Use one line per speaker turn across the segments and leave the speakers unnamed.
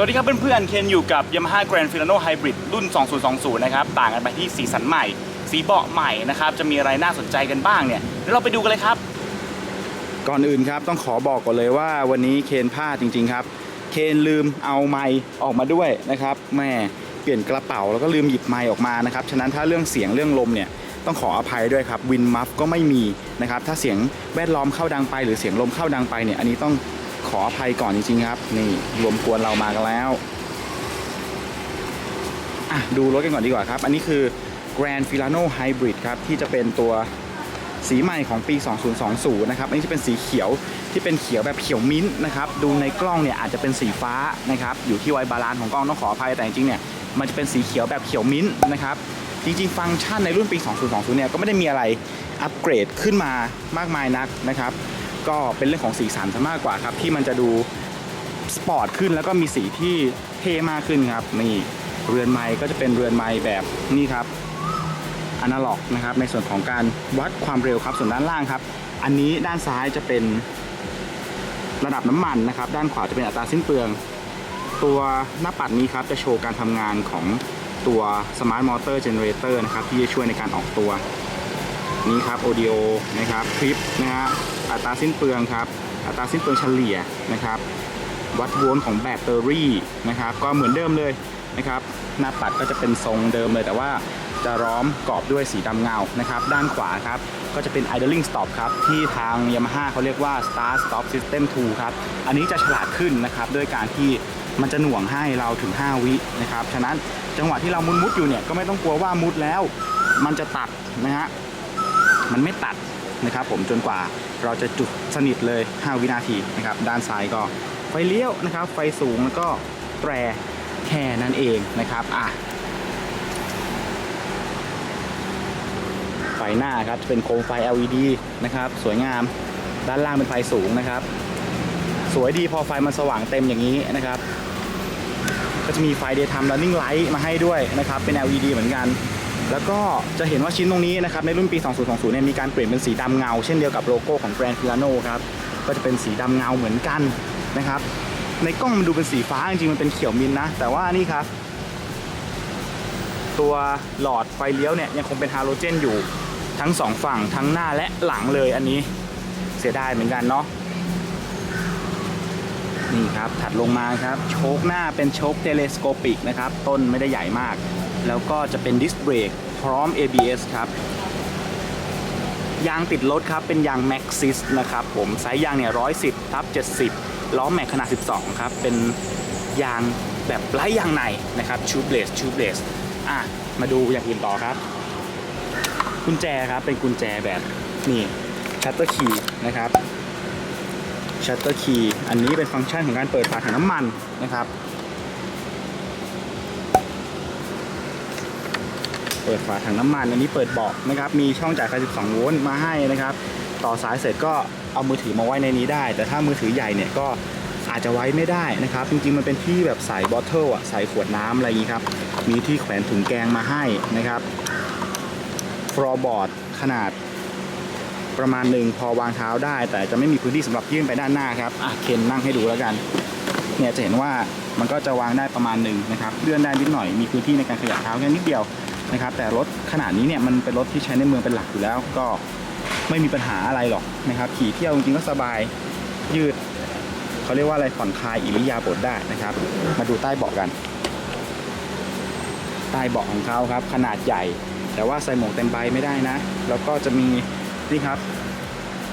สวัสดีครับเพื่อนๆ เคนอยู่กับ Yamaha Grand Filano Hybrid รุ่น 2020 นะครับ ต่างกันไปที่สีสันใหม่ สีเบาะใหม่นะครับ จะมีอะไรน่าสนใจกันบ้างเนี่ยเดี๋ยวเราไปดูกันเลยครับ ก่อนอื่นครับต้องขอบอกก่อนเลยว่าวันนี้เคนพลาดจริงๆครับ เคนลืมเอาไมค์ออกมาด้วยนะครับแม่เปลี่ยนกระเป๋าแล้วก็ลืมหยิบไมค์ออกมานะครับ ฉะนั้นถ้าเรื่องเสียงเรื่องลมเนี่ยต้องขออภัยด้วยครับวินมัฟก็ไม่มีนะครับถ้าเสียงแวดล้อมเข้าดังไป หรือเสียงลมเข้าดังไปเนี่ยอันนี้ต้อง ขออภัยก่อนจริงๆครับ นี่รวมกวนเรามากันแล้วอะดูรถกันก่อนดีกว่าครับ อันนี้คือ Grand Filano Hybrid ครับ ที่จะเป็นตัวสีใหม่ของปี 2020 นะครับ อันนี้จะเป็นสีเขียวที่เป็นเขียวแบบเขียวมิ้นท์นะครับ ดูในกล้องเนี่ยอาจจะเป็นสีฟ้านะครับ อยู่ที่ไวบาลานซ์ของกล้องต้องขออภัยแต่จริงๆเนี่ยมันจะเป็นสีเขียวแบบเขียวมิ้นท์นะครับ จริง ๆ ฟังก์ชันในรุ่นปี 2020 เนี่ยก็ไม่ได้มีอะไรอัปเกรดขึ้นมามากมายนักนะครับ ก็เป็นเรื่องของสีสันซะมากกว่าครับ ที่มันจะดูสปอร์ตขึ้นแล้วก็มีสีที่เท่มากขึ้นครับนี่เรือนไม้ก็จะเป็นเรือนไม้แบบนี่ครับอนาล็อกนะครับในส่วนของการวัดความเร็วครับส่วนด้านล่างครับ อันนี้ด้านซ้ายจะเป็นระดับน้ำมันนะครับ ด้านขวาจะเป็นอัตราสิ้นเปลือง ตัวหน้าปัดนี้ครับจะโชว์การทำงานของตัว Smart Motor Generator นะครับที่จะช่วยในการออกตัว นี้ครับ Audio นะครับคลิปนะฮะอัตราสิ้นเปลืองครับ อัตราสิ้นเปลืองเฉลี่ยนะครับ วัดโวลต์ของแบตเตอรี่นะครับ ก็เหมือนเดิมเลยนะครับ หน้าปัดก็จะเป็นทรงเดิมเลย แต่ว่าจะล้อมกรอบด้วยสีดำเงานะครับ ด้านขวาครับ ก็จะเป็น idling stop ครับ ที่ทาง Yamaha เขาเรียกว่า start stop system 2 ครับ อันนี้จะฉลาดขึ้นนะครับด้วยการที่มันจะหน่วงให้เราถึง 5 วินะครับ ฉะนั้นจังหวะที่เรามุดมุดอยู่เนี่ยก็ไม่ต้องกลัวว่ามุดแล้ว มันจะตัดนะฮะ มันไม่ตัดนะครับผมจนกว่าเราจะจุดสนิทเลย 5 วินาทีนะครับด้านซ้ายก็ไฟเลี้ยวนะครับ ไฟสูงแล้วก็แตรแค่นั้นเองนะครับอะไฟหน้าครับจะเป็นโคมไฟ LED นะครับสวยงามด้านล่างเป็นไฟสูงนะครับ สวยดีพอไฟมันสว่างเต็มอย่างนี้นะครับ ก็จะมีไฟ daytime running light มาให้ด้วยนะครับเป็น LED เหมือนกัน แล้วก็จะเห็นว่าชิ้นตรงนี้นะครับในรุ่นปี 2020 เนี่ยมีการเปลี่ยนเป็นสีดำเงา เช่นเดียวกับโลโก้ของ Grand Filano ครับก็จะเป็นสีดำเงาเหมือนกันนะครับในกล้องมันดูเป็นสีฟ้าจริงๆมันเป็นเขียวมินนะ แต่ว่านี่ครับ ตัวหลอดไฟเลี้ยวเนี่ยยังคงเป็นฮาโลเจนอยู่ทั้งสองฝั่งทั้งหน้าและหลังเลยอันนี้เสียดายเหมือนกันเนาะ นี่ครับถัดลงมาครับโชคหน้าเป็นโชคเทเลสโคปิกนะครับ ต้นไม่ได้ใหญ่มาก แล้วก็จะเป็นดิสเบรกพร้อม ABS ครับยางติดรถครับ เป็นยาง Maxxis นะครับผมไซส์ยางเนี่ย110ทับ70ล้อแม็กขนาด 12 ครับ เป็นยางแบบไร้ยางในนะครับชูเบสชูเบสอะ มาดูอย่างอื่นต่อครับ กุญแจครับ เป็นกุญแจแบบนี่ชัตเตอร์คีย์นะครับ ชัตเตอร์คีย์อันนี้เป็นฟังก์ชันของการเปิดฝาถังน้ำมันนะครับ เปิดฝาถังน้ำมัน อันนี้เปิดเบาะนะครับ มีช่องจ่ายไฟ 12 โวลต์มาให้นะครับ ต่อสายเสร็จก็เอามือถือมาไว้ในนี้ได้ แต่ถ้ามือถือใหญ่เนี่ยก็อาจจะไว้ไม่ได้นะครับ จริงๆ มันเป็นที่แบบใส่บอทเทิลอะใส่ขวดน้ำอะไรอย่างนี้ครับ มีที่แขวนถุงแกงมาให้นะครับ ฟลอร์บอร์ดขนาด ประมาณหนึ่งพอวางเท้าได้ แต่จะไม่มีพื้นที่สำหรับยื่นไปด้านหน้าครับอะเคนนั่งให้ดูแล้วกัน เนี่ยจะเห็นว่ามันก็จะวางได้ประมาณหนึ่งนะครับเลื่อนได้นิดหน่อยมีพื้นที่ในการขยับเท้าแค่นิดเดียวนะครับ แต่รถขนาดนี้เนี่ยมันเป็นรถที่ใช้ในเมืองเป็นหลักอยู่แล้วก็ไม่มีปัญหาอะไรหรอกนะครับขี่เที่ยวจริงๆก็สบายยืดเขาเรียกว่าอะไรผ่อนคลายอิริยาบถได้นะครับ มาดูใต้เบาะกันใต้เบาะของเขาครับ ขนาดใหญ่ แต่ว่าใส่หมวกเต็มใบไม่ได้นะ แล้วก็จะมี นี่ครับ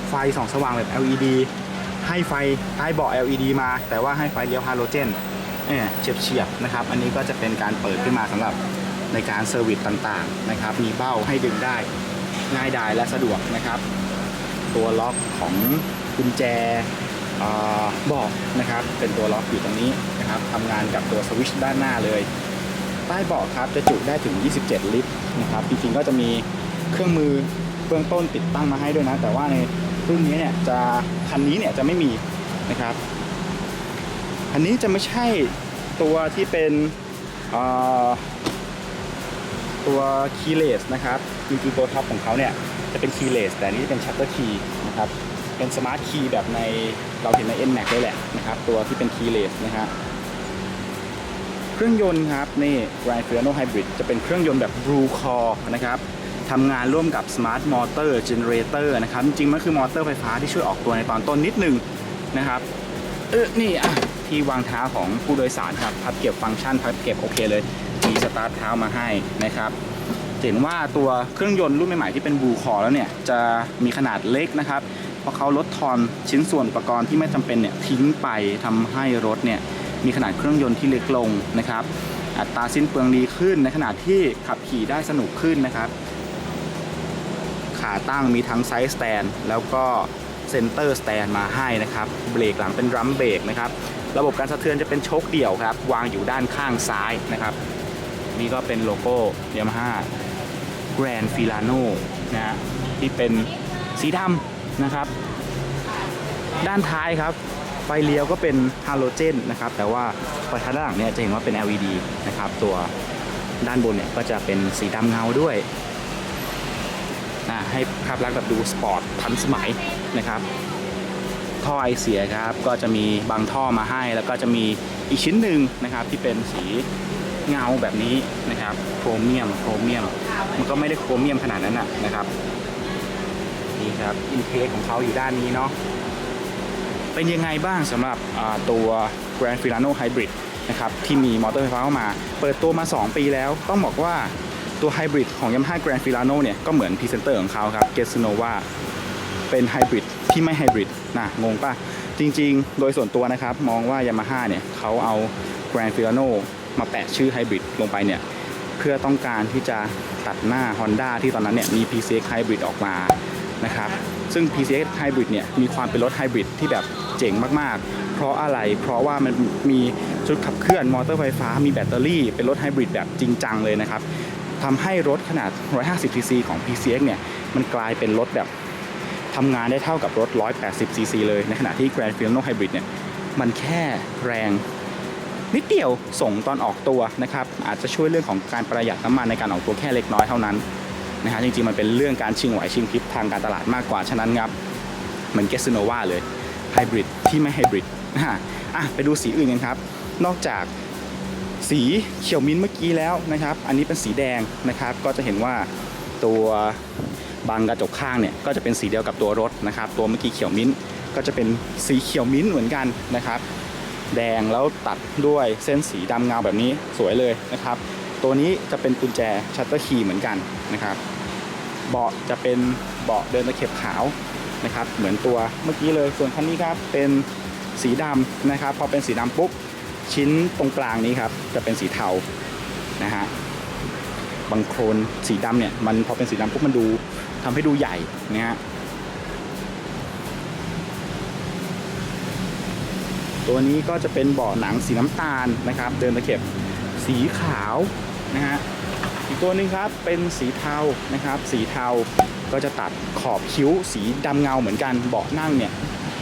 ไฟส่องสว่างแบบ LED ให้ไฟใต้เบาะ LED มา แต่ว่าให้ไฟเลี้ยวฮาโลเจนเนี่ยเฉียบเฉียบๆนะครับ อันนี้ก็จะเป็นการเปิดขึ้นมาสำหรับในการเซอร์วิสต่างๆนะครับ มีเบ้าให้ดึงได้ง่ายดายและสะดวกนะครับ ตัวล็อกของกุญแจเบอกนะครับ เป็นตัวล็อกอยู่ตรงนี้นะครับทำงานกับตัวสวิชด้านหน้าเลย ใต้เบาะครับจะจุได้ถึง 27 ลิตรนะครับ จริงๆก็จะมีเครื่องมือ เบื้องต้นติดตั้งมาให้ด้วยนะ แต่ว่าในรุ่นนี้เนี่ยจะคันนี้เนี่ยจะไม่มีนะครับ อันนี้จะไม่ใช่ตัวที่เป็นตัวคีย์เลสนะครับจริงๆตัวท็อปของเขาเนี่ยจะเป็นคีย์เลสแต่อันนี้จะเป็นชัตเตอร์คีย์นะครับเป็นสมาร์ทคีย์แบบในเราเห็นใน NMAX เลยแหละนะครับตัวที่เป็นคีย์เลสนะฮะเครื่องยนต์ครับนี่ Grand Fiorino Hybrid จะเป็นเครื่องยนต์แบบ Blue Core นะครับ ทำงานร่วมกับ Smart Motor Generator นะครับ จริงๆ มันคือมอเตอร์ไฟฟ้าที่ช่วยออกตัวในตอนต้นนิดนึงนะครับ เออนี่อะที่วางเท้าของผู้โดยสารครับ พับเก็บฟังก์ชัน พับเก็บโอเคเลย มีสตาร์ทเท้ามาให้นะครับเห็นว่าตัวเครื่องยนต์รุ่นใหม่ๆที่เป็นบูคอแล้วเนี่ย จะมีขนาดเล็กนะครับ เพราะเขาลดทอนชิ้นส่วนอุปกรณ์ที่ไม่จำเป็นเนี่ยทิ้งไปทำให้รถเนี่ยมีขนาดเครื่องยนต์ที่เล็กลงนะครับ อัตราสิ้นเปลืองดีขึ้นในขณะที่ขับขี่ได้สนุกขึ้นนะครับ ขาตั้งมีทั้งไซส์สแตนแล้วก็เซนเตอร์สแตนมาให้นะครับเบรกหลังเป็นรัมเบรกนะครับระบบการสะเทือนจะเป็นโชคเดี่ยวครับ วางอยู่ด้านข้างซ้ายนะครับ นี่ก็เป็นโลโก้ยามาฮ่า Grand Filano นะฮะที่เป็นสีดำนะครับ ด้านท้ายครับ ไฟเลี้ยวก็เป็นฮาโลเจนนะครับ แต่ว่าไฟท้ายด้านหลังเนี่ยจะเห็นว่าเป็น LED นะครับ ตัวด้านบนเนี่ยก็จะเป็นสีดำเงาด้วย ให้ภาพลักษณ์แบบดูสปอร์ตทันสมัยนะครับ ท่อไอเสียครับก็จะมีบางท่อมาให้ แล้วก็จะมีอีกชิ้นหนึ่งนะครับ ที่เป็นสีเงาแบบนี้นะครับโครเมียมโครเมียม มันก็ไม่ได้โครเมียมขนาดนั้นนะครับนี่ครับอินเทคของเขาอยู่ด้านนี้เนาะเป็นยังไงบ้างสำหรับตัว Grand Filano Hybrid นะครับที่มีมอเตอร์ไฟฟ้าเข้ามา เปิดตัวมา 2 ปีแล้ว ต้องบอกว่า ตัว Hybrid ของ Yamaha Grand Filano เนี่ยก็เหมือนพรีเซนเตอร์ของเขาครับ g e s n o v a เป็นไฮบริดที่ไม่ไฮบริดนะงงป่ะจริงๆ โดยส่วนตัวนะครับ มองว่า Yamaha เนี่ยเขาเอา Grand Filano มาแปะชื่อไฮบริดลงไปเนี่ยเพื่อต้องการที่จะตัดหน้า Honda ที่ตอนนั้นเนี่ยมี PCX Hybrid ออกมานะครับซึ่ง PCX Hybrid เนี่ยมีความเป็นรถไฮบริดที่แบบเจ๋งมากๆ เพราะอะไร เพราะว่ามันมีชุดขับเคลื่อนมอเตอร์ไฟฟ้า มีแบตเตอรี่ เป็นรถไฮบริดแบบจริงจังเลยนะครับ ทำให้รถขนาด 150 cc ของ PCX เนี่ย มันกลายเป็นรถแบบทำงานได้เท่ากับรถ 180 cc เลย ในขณะที่ Grand Filano Hybrid เนี่ย มันแค่แรงนิดเดียวส่งตอนออกตัวนะครับ อาจจะช่วยเรื่องของการประหยัดน้ำมันในการออกตัวแค่เล็กน้อยเท่านั้นนะฮะจริงๆ มันเป็นเรื่องการชิงไหวชิงพริบทางการตลาดมากกว่า ฉะนั้นครับเหมือนเกสโนวาเลยไฮบริดที่ไม่ไฮบริดนะฮะอะไปดูสีอื่นกันครับ นอกจาก สีเขียวมิ้นท์เมื่อกี้แล้วนะครับ อันนี้เป็นสีแดงนะครับ ก็จะเห็นว่าตัวบางกระจกข้างเนี่ยก็จะเป็นสีเดียวกับตัวรถนะครับ ตัวเมื่อกี้เขียวมิ้นท์ก็จะเป็นสีเขียวมิ้นท์เหมือนกันนะครับ แดงแล้วตัดด้วยเส้นสีดำเงาแบบนี้สวยเลยนะครับ ตัวนี้จะเป็นกุญแจชัตเตอร์คีย์เหมือนกันนะครับ เบาะจะเป็นเบาะเดินตะเข็บขาวนะครับ เหมือนตัวเมื่อกี้เลยส่วนคันนี้ครับเป็นสีดำนะครับ พอเป็นสีดำปุ๊บ ชิ้นตรงกลางนี้ครับจะเป็นสีเทานะฮะบางโครนสีดำเนี่ยมันพอเป็นสีดำปุ๊บมันดูทำให้ดูใหญ่นะฮะตัวนี้ก็จะเป็นเบาะหนังสีน้ำตาลนะครับ เดินตะเข็บสีขาวนะฮะอีกตัวหนึ่งครับเป็นสีเทานะครับ สีเทาก็จะตัดขอบคิ้วสีดำเงาเหมือนกันเบาะนั่งเนี่ย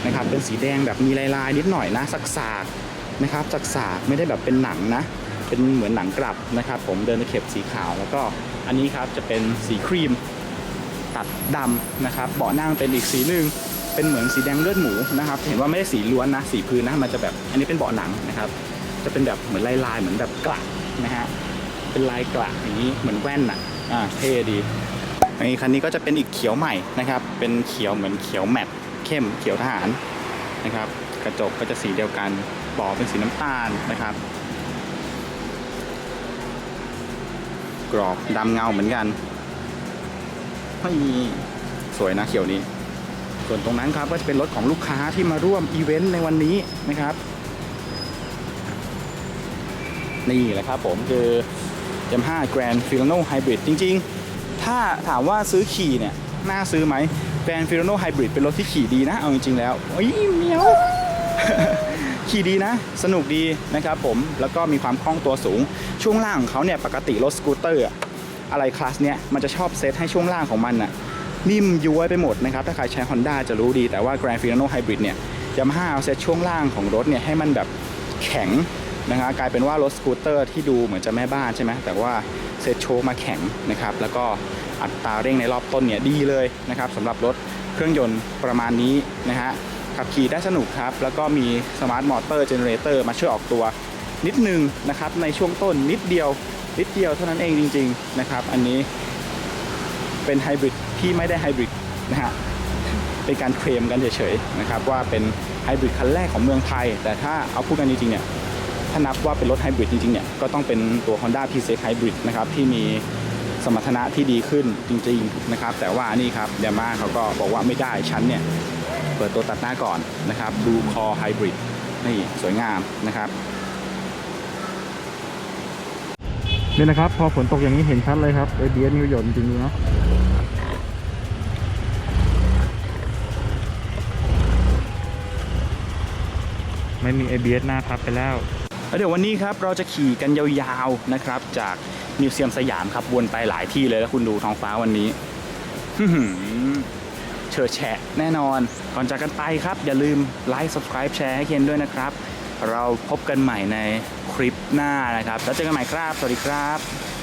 นะครับเป็นสีแดงแบบมีลายๆนิดหน่อยนะสักสากๆ นะครับสักสากไม่ได้แบบเป็นหนังนะ เป็นเหมือนหนังกลับนะครับ ผมเดินตะเข็บสีขาวแล้วก็อันนี้ครับจะเป็นสีครีมตัดดำนะครับ เบาะนั่งเป็นอีกสีหนึ่งเป็นเหมือนสีแดงเลือดหมูนะครับ เห็นว่าไม่ได้สีล้วนนะ สีพื้นนะมันจะแบบอันนี้เป็นเบาะหนังนะครับ จะเป็นแบบเหมือนลายลายเหมือนแบบกระนะฮะเป็นลายกระอย่างนี้เหมือนแว่นอะอ่าเท่ดีอันนี้คันนี้ก็จะเป็นอีกเขียวใหม่นะครับ เป็นเขียวเหมือนเขียวแมตเข้มเขียวทหารนะครับ กระจกก็จะสีเดียวกันบาะเป็นสีน้ำตาลนะครับ กรอบดำเงาเหมือนกันไม่มีสวยนะเขียวนี้ ส่วนตรงนั้นครับก็จะเป็นรถของลูกค้าที่มาร่วมอีเวนต์ในวันนี้นะครับ นี่แหละครับผมคือ Yamaha Grand Filano Hybrid จริง ๆ ถ้าถามว่าซื้อขี่เนี่ย น่าซื้อไหม Grand Filano Hybrid เป็นรถที่ขี่ดีนะ เอาจริง ๆ แล้ว โอ้ยเหมียว ขี่ดีนะ สนุกดีนะครับผมแล้วก็มีความคล่องตัวสูง ช่วงล่างของเขาเนี่ยปกติรถสกูตเตอร์อะไรคลาสเนี้ยมันจะชอบเซตให้ช่วงล่างของมันน่ะนิ่มย้วยไปหมดนะครับ ถ้าใครใช้ Honda จะรู้ดีแต่ว่า Grand Filano Hybrid เนี่ย Yamaha เอาเซตช่วงล่างของรถเนี่ยให้มันแบบแข็งนะฮะกลายเป็นว่ารถสกูตเตอร์ที่ดูเหมือนจะแม่บ้านใช่ไหมแต่ว่าเซตโชว์มาแข็งนะครับแล้วก็อัตราเร่งในรอบต้นเนี่ยดีเลยนะครับสำหรับรถเครื่องยนต์ประมาณนี้นะฮะ ขับขี่ได้สนุกครับ แล้วก็มีสมาร์ทมอเตอร์เจเนเรเตอร์มาช่วยออกตัวนิดนึงนะครับ ในช่วงต้นนิดเดียว นิดเดียวเท่านั้นเองจริง ๆ นะครับ อันนี้เป็นไฮบริดที่ไม่ได้ไฮบริดนะฮะเป็นการเคลมกันเฉยๆนะครับว่าเป็นไฮบริดคันแรกของเมืองไทย แต่ถ้าเอาพูดกันจริงๆเนี่ยถ้านับว่าเป็นรถไฮบริดจริงๆเนี่ยก็ต้องเป็นตัว Honda p 6 Hybrid นะครับที่มีสมรรถนะที่ดีขึ้นจริงๆนะครับแต่ว่านี่ครับยามาเขาก็บอกว่าไม่ได้ชั้นเนี่ย เปิดตัวตัดหน้าก่อนนะครับ ดูคอไฮบริดนี่สวยงามนะครับ
นี่นะครับ พอฝนตกอย่างนี้เห็นชัดเลยครับ ABS มีประโยชน์จริงๆเนาะไม่มี ABS หน้าพับไปแล้ว
แล้วเดี๋ยววันนี้ครับเราจะขี่กันยาวๆนะครับ จากมิวเซียมสยามครับวนไปหลายที่เลยแล้วคุณดูท้องฟ้าวันนี้ อื้อแฉะแน่นอน ก่อนจากกันไปครับ อย่าลืมไลค์ subscribe แชร์ให้เคนด้วยนะครับ เราพบกันใหม่ในคลิปหน้านะครับ แล้วเจอกันใหม่ครับ สวัสดีครับ